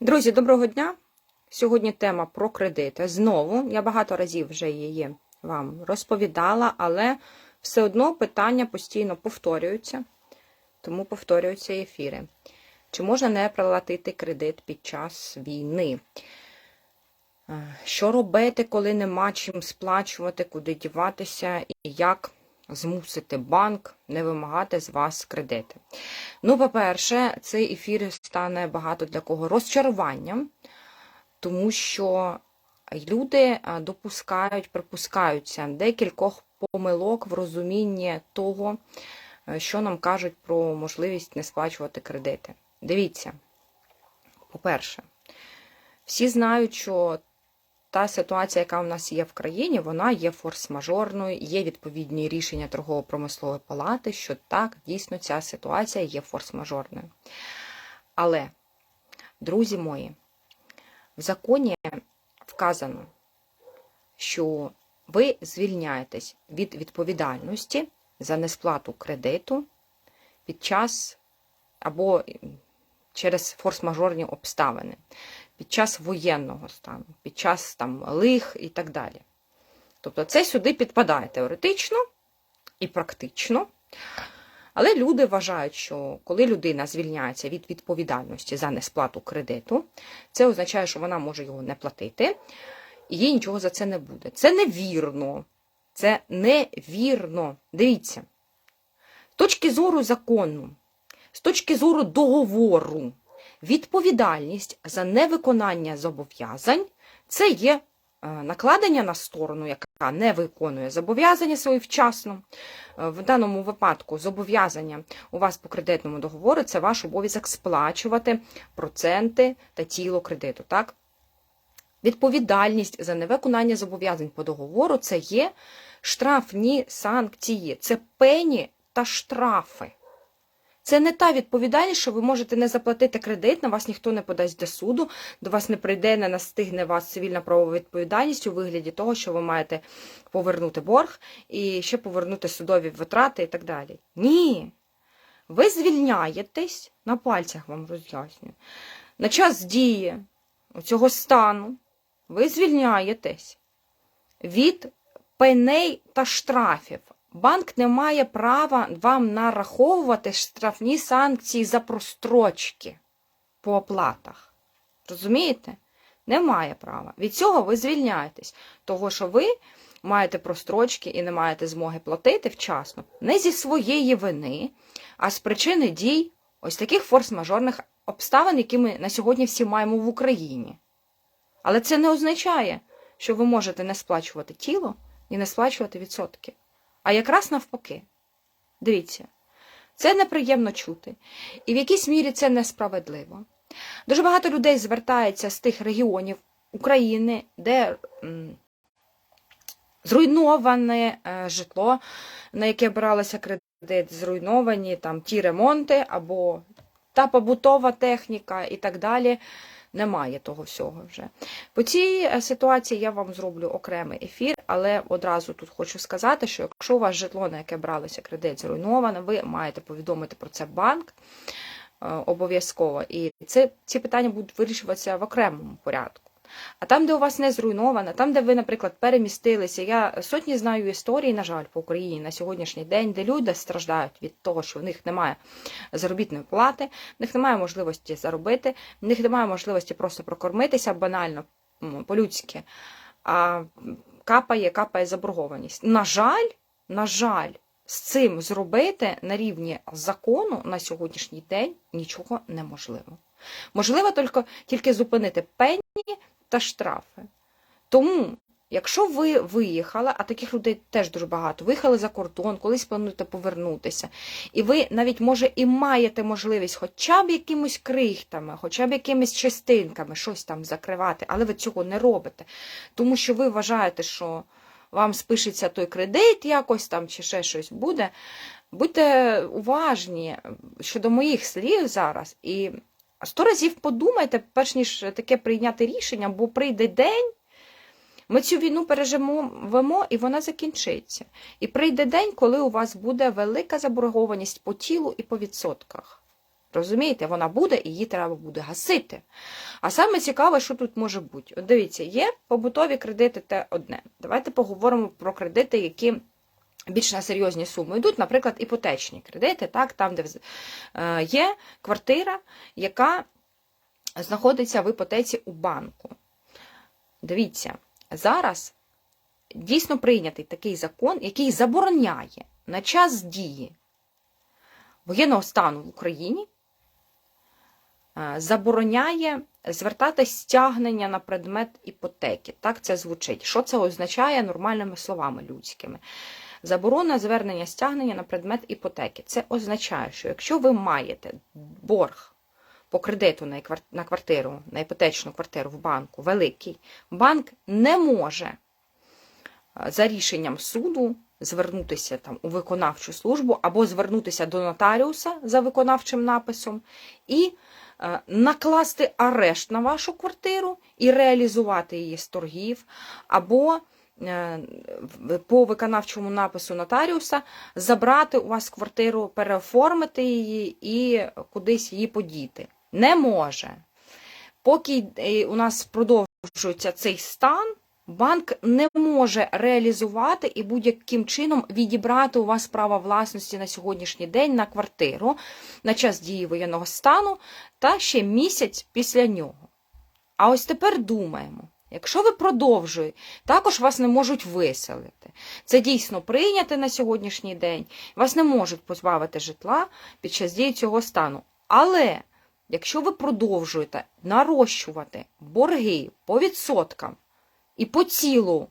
Друзі, доброго дня! Сьогодні тема про кредити. Знову я багато разів вже її вам розповідала, але все одно питання постійно повторюються, тому повторюються ефіри. Чи можна не проплатити кредит під час війни? Е, Що робити, коли нема чим сплачувати, куди діватися, і як змусити банк не вимагати з вас кредити? Ну, по-перше, цей ефір стане багато для кого розчаруванням, тому що люди допускають, припускаються декількох помилок в розумінні того, що нам кажуть про можливість не сплачувати кредити. Дивіться, по-перше, всі знають, що та ситуація, яка у нас є в країні, вона є форс-мажорною, є відповідні рішення торгово-промислової палати, що так, дійсно, ця ситуація є форс-мажорною. Але, друзі мої, в законі вказано, що ви звільняєтесь від відповідальності за несплату кредиту під час або через форс-мажорні обставини під час воєнного стану, під час там лих і так далі. Тобто це сюди підпадає теоретично і практично. Але люди вважають, що коли людина звільняється від відповідальності за несплату кредиту, це означає, що вона може його не платити, і їй нічого за це не буде. Це невірно. Це невірно. Дивіться, з точки зору закону, з точки зору договору, відповідальність за невиконання зобов'язань це є е, накладення на сторону, яка не виконує зобов'язання свої вчасно. Е, В даному випадку зобов'язання у вас по кредитному договору це ваш обов'язок сплачувати проценти та тіло кредиту. Так? Відповідальність за невиконання зобов'язань по договору це є штрафні санкції, це пені та штрафи. Це не та відповідальність, що ви можете не заплатити кредит, на вас ніхто не подасть до суду, до вас не прийде, не настигне вас цивільна правова відповідальність у вигляді того, що ви маєте повернути борг і ще повернути судові витрати і так далі. Ні. Ви звільняєтесь, на пальцях вам роз'яснюю, на час дії цього стану ви звільняєтесь від пеней та штрафів. Банк не має права вам нараховувати штрафні санкції за прострочки по оплатах. Розумієте? Не має права. Від цього ви звільняєтесь, того що ви маєте прострочки і не маєте змоги платити вчасно не зі своєї вини, а з причини дій ось таких форс-мажорних обставин, які ми на сьогодні всі маємо в Україні. Але це не означає, що ви можете не сплачувати тіло і не сплачувати відсотки. А якраз навпаки. Дивіться, це неприємно чути. І в якійсь мірі це несправедливо. Дуже багато людей звертається з тих регіонів України, де зруйноване е, житло, на яке бралося кредит, зруйновані там ті ремонти або та побутова техніка і так далі. Немає того всього вже. По цій е, ситуації я вам зроблю окремий ефір, але одразу тут хочу сказати, що якщо у вас житло, на яке бралося кредит, зруйноване, ви маєте повідомити про це банк е, обов'язково. І це, ці питання будуть вирішуватися в окремому порядку. А там, де у вас не зруйновано, там, де ви, наприклад, перемістилися, я сотні знаю історій, на жаль, по Україні на сьогоднішній день, де люди страждають від того, що в них немає заробітної плати, в них немає можливості заробити, в них немає можливості просто прокормитися банально, по-людськи, а капає, капає заборгованість. На жаль, на жаль, з цим зробити на рівні закону на сьогоднішній день нічого неможливо. Можливо тільки, тільки зупинити пені та штрафи. Тому, якщо ви виїхали, а таких людей теж дуже багато, виїхали за кордон, колись плануєте повернутися, і ви навіть, може, і маєте можливість хоча б якимось крихтами, хоча б якимись частинками щось там закривати, але ви цього не робите. Тому що ви вважаєте, що вам спишеться той кредит якось там чи ще щось буде. Будьте уважні щодо моїх слів зараз. І сто разів подумайте, перш ніж таке прийняти рішення, бо прийде день, ми цю війну переживемо і вона закінчиться. І прийде день, коли у вас буде велика заборгованість по тілу і по відсотках. Розумієте, вона буде і її треба буде гасити. А саме цікаве, що тут може бути. От дивіться, є побутові кредити те одне. Давайте поговоримо про кредити, які більш на серйозні суми йдуть, наприклад, іпотечні кредити, так, там, де е, є квартира, яка знаходиться в іпотеці у банку. Дивіться, зараз дійсно прийнятий такий закон, який забороняє на час дії воєнного стану в Україні, е, забороняє звертати стягнення на предмет іпотеки. Так це звучить. Що це означає нормальними словами людськими? Заборона звернення стягнення на предмет іпотеки. Це означає, що якщо ви маєте борг по кредиту на квартиру, на іпотечну квартиру в банку великий, банк не може е, за рішенням суду звернутися там у виконавчу службу або звернутися до нотаріуса за виконавчим написом і е, накласти арешт на вашу квартиру і реалізувати її з торгів, або по виконавчому напису нотаріуса забрати у вас квартиру, переоформити її і кудись її подіти. Не може. Поки е, у нас продовжується цей стан, банк не може реалізувати і будь-яким чином відібрати у вас право власності на сьогоднішній день на квартиру на час дії воєнного стану та ще місяць після нього. А ось тепер думаємо. Якщо ви продовжуєте, також вас не можуть виселити. Це дійсно прийняте на сьогоднішній день. Вас не можуть позбавити житла під час дії цього стану. Але якщо ви продовжуєте нарощувати борги по відсоткам і по цілу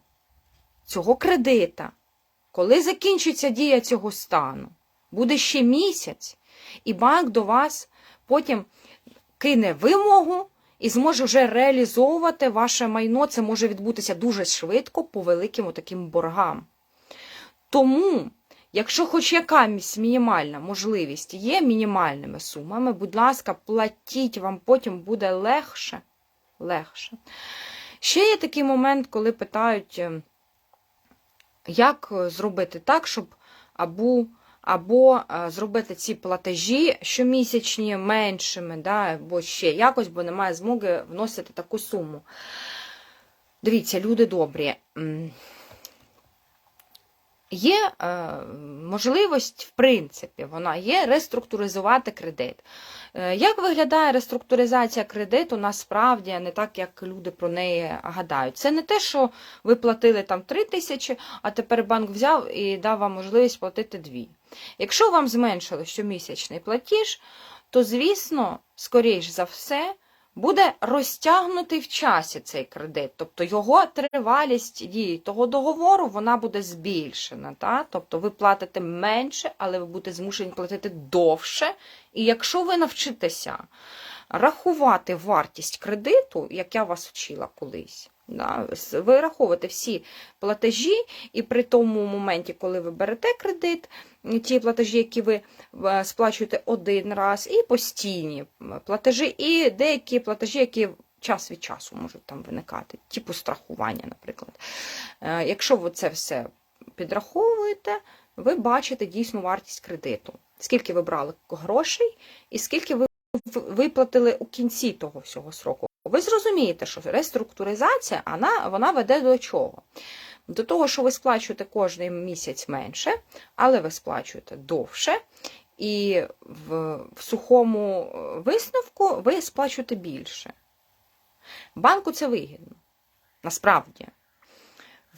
цього кредита, коли закінчиться дія цього стану, буде ще місяць, і банк до вас потім кине вимогу і зможе вже реалізовувати ваше майно. Це може відбутися дуже швидко по великим таким боргам. Тому, якщо хоч якась мінімальна можливість є мінімальними сумами, будь ласка, платіть, вам потім буде легше. легше. Ще є такий момент, коли питають, е, як зробити так, щоб або, або е, зробити ці платежі щомісячні меншими, да, або ще якось, бо немає змоги вносити таку суму. Дивіться, люди добрі. Є е, можливість, в принципі, вона є реструктуризувати кредит. Е, Як виглядає реструктуризація кредиту, насправді не так, як люди про неї гадають. Це не те, що ви платили там 3 тисячі, а тепер банк взяв і дав вам можливість платити 2. Якщо вам зменшили щомісячний платіж, то, звісно, скоріш за все, буде розтягнутий в часі цей кредит, тобто його тривалість дії того договору вона буде збільшена. Та? Тобто ви платите менше, але ви будете змушені платити довше. І якщо ви навчитеся рахувати вартість кредиту, як я вас вчила колись, да, вираховувати всі платежі, і при тому моменті, коли ви берете кредит, ті платежі, які ви е, сплачуєте один раз, і постійні платежі, і деякі платежі, які час від часу можуть там виникати, типу страхування, наприклад. Е, Якщо ви це все підраховуєте, ви бачите дійсну вартість кредиту. Скільки ви брали грошей, і скільки ви виплатили у кінці того всього сроку. Ви зрозумієте, що реструктуризація вона, вона веде до чого? До того, що ви сплачуєте кожен місяць менше, але ви сплачуєте довше, і в, в сухому е, висновку ви сплачуєте більше. Банку це вигідно. Насправді.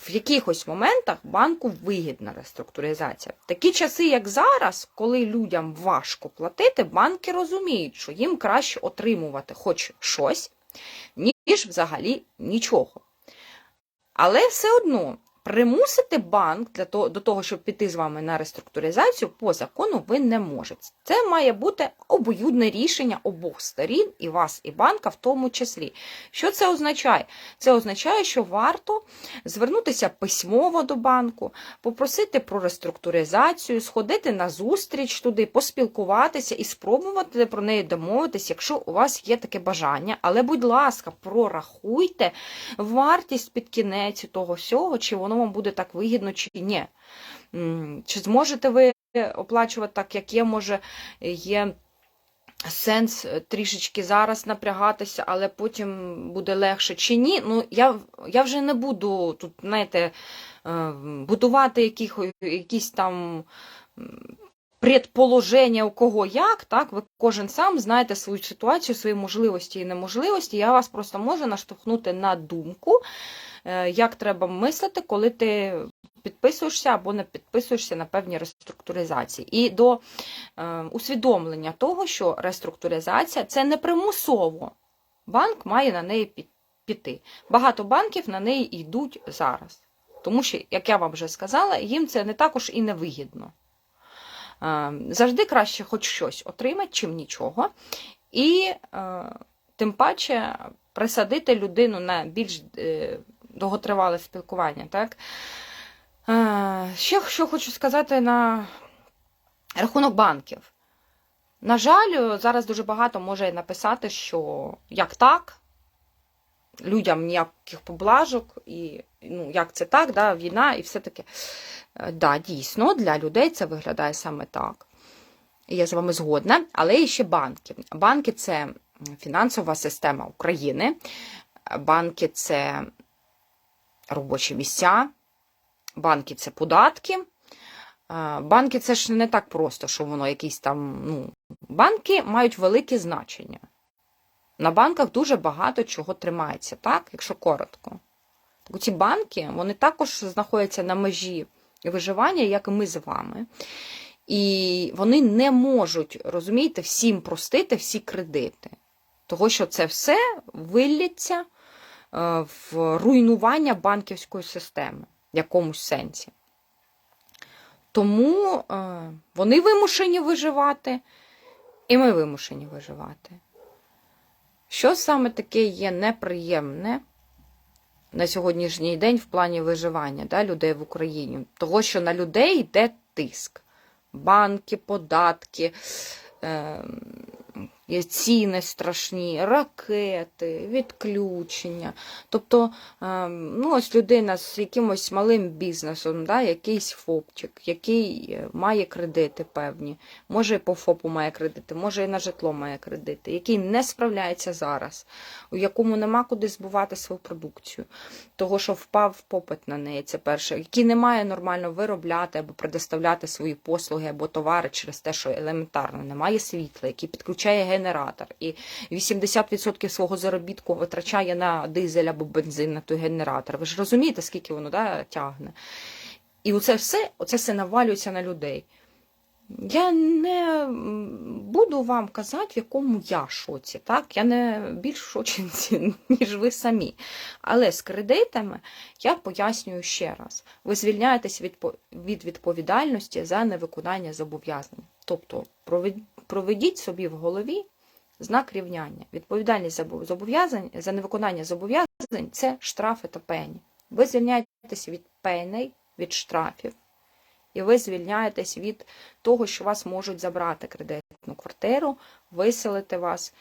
В якихось моментах банку вигідна реструктуризація. Такі часи, як зараз, коли людям важко платити, банки розуміють, що їм краще отримувати хоч щось, ніж взагалі нічого. Але все одно примусити банк для того, до того, щоб піти з вами на реструктуризацію, по закону ви не можете. Це має бути обоюдне рішення обох сторін, і вас, і банка в тому числі. Що це означає? Це означає, що варто звернутися письмово до банку, попросити про реструктуризацію, сходити на зустріч туди, поспілкуватися і спробувати про неї домовитись, якщо у вас є таке бажання. Але, будь ласка, прорахуйте вартість під кінець того всього, чи воно вам буде так вигідно, чи ні. Чи зможете ви оплачувати так, як є, може, є сенс е, трішечки зараз напрягатися, але потім буде легше чи ні. Ну, я, я вже не буду тут, знаєте, е, будувати яких, якісь там предположення у кого як, так, ви кожен сам знаєте свою ситуацію, свої можливості і неможливості. Я вас просто можу наштовхнути на думку, як треба мислити, коли ти підписуєшся або не підписуєшся на певні реструктуризації. І до е, усвідомлення того, що реструктуризація це не примусово. Банк має на неї піти. Багато банків на неї йдуть зараз. Тому що, як я вам вже сказала, їм це не також і не вигідно. Е, Завжди краще хоч щось отримати, чим нічого. І е, тим паче присадити людину на більш е, довготривале спілкування. Так? Е, Ще що хочу сказати на рахунок банків. На жаль, зараз дуже багато може написати, що як так, людям ніяких поблажок, і ну, як це так, да, війна і все таке. Е, Да, дійсно, для людей це виглядає саме так. Я з вами згодна, але і ще банки. Банки це фінансова система України, банки це робочі місця, банки це податки. Банки це ж не так просто, що воно якісь там. Ну, банки мають велике значення. На банках дуже багато чого тримається, так, якщо коротко. Так ці банки вони також знаходяться на межі виживання, як і ми з вами. І вони не можуть, розумієте, всім простити всі кредити. Того, що це все виллється е, в руйнування банківської системи в якомусь сенсі. Тому е, вони вимушені виживати, і ми вимушені виживати. Що саме таке є неприємне на сьогоднішній день в плані виживання да, людей в Україні? Того, що на людей йде тиск. Банки, податки, е, є ціни страшні, ракети, відключення. Тобто, е, ну, ось людина з якимось малим бізнесом, да, якийсь ФОПчик, який е, має кредити певні, може і по ФОПу має кредити, може і на житло має кредити, який не справляється зараз, у якому нема куди збувати свою продукцію, того, що впав попит на неї, це перше, який не має нормально виробляти або предоставляти свої послуги або товари через те, що елементарно немає світла, який підключає генератор, і 80% свого заробітку витрачає на дизель або бензин на той генератор. Ви ж розумієте, скільки воно да, тягне. І оце все, оце все навалюється на людей. Я не буду вам казати, в якому я шоці. Так? Я не більш шоці, ніж ви самі. Але з кредитами я пояснюю ще раз: ви звільняєтесь від, від відповідальності за невиконання зобов'язань. Тобто проведіть собі в голові знак рівняння. Відповідальність за зобов'язань за невиконання зобов'язань це штрафи та пені. Ви звільняєтеся від пеней, від штрафів. І ви звільняєтесь від того, що вас можуть забрати кредитну квартиру, виселити вас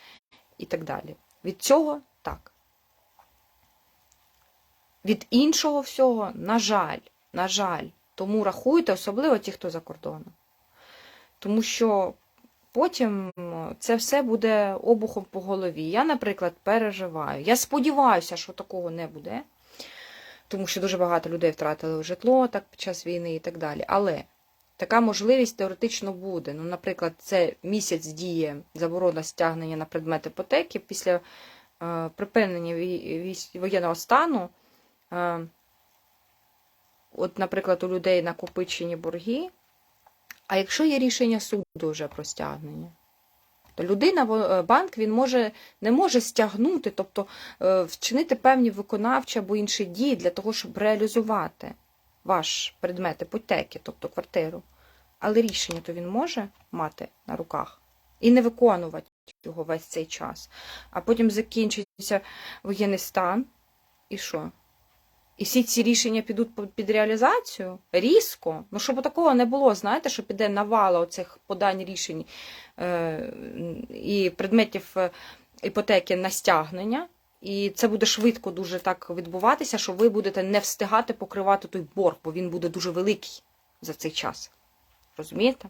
і так далі. Від цього так. Від іншого всього, на жаль, на жаль, тому рахуйте, особливо ті, хто за кордоном. Тому що потім це все буде обухом по голові. Я, наприклад, переживаю. Я сподіваюся, що такого не буде тому що дуже багато людей втратили житло так під час війни і так далі. Але така можливість теоретично буде. Ну, наприклад, це місяць діє заборона стягнення на предмет іпотеки після е, припинення воєнного стану. Е, от, наприклад, у людей накопичені борги. А якщо є рішення суду вже про стягнення, то людина, е, банк він може, не може стягнути, тобто е, вчинити певні виконавчі або інші дії для того, щоб реалізувати ваш предмет іпотеки, тобто квартиру. Але рішення то він може мати на руках і не виконувати його весь цей час. А потім закінчиться воєнний стан, і що? І всі ці рішення підуть під реалізацію різко. Ну, щоб такого не було, знаєте, що піде навала оцих подань рішень е, і предметів е, іпотеки на стягнення. І це буде швидко дуже так відбуватися, що ви будете не встигати покривати той борг, бо він буде дуже великий за цей час. Розумієте?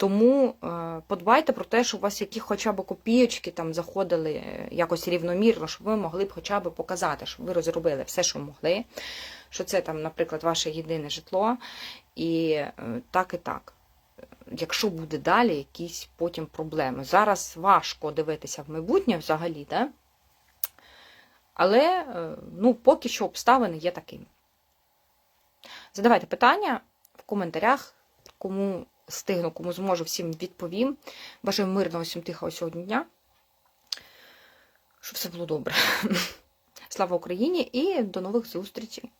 Тому е, подбайте про те, щоб у вас які хоча б копійочки там заходили е, якось рівномірно, щоб ви могли б хоча б показати, щоб ви розробили все, що могли, що це там, наприклад, ваше єдине житло, і е, так і так. Якщо буде далі якісь потім проблеми. Зараз важко дивитися в майбутнє взагалі, да? але ну, поки що обставини є такими. Задавайте питання в коментарях, кому стигну, кому зможу, всім відповім. Бажаю мирного всім тихого сьогодні дня. Щоб все було добре. Слава Україні і до нових зустрічей!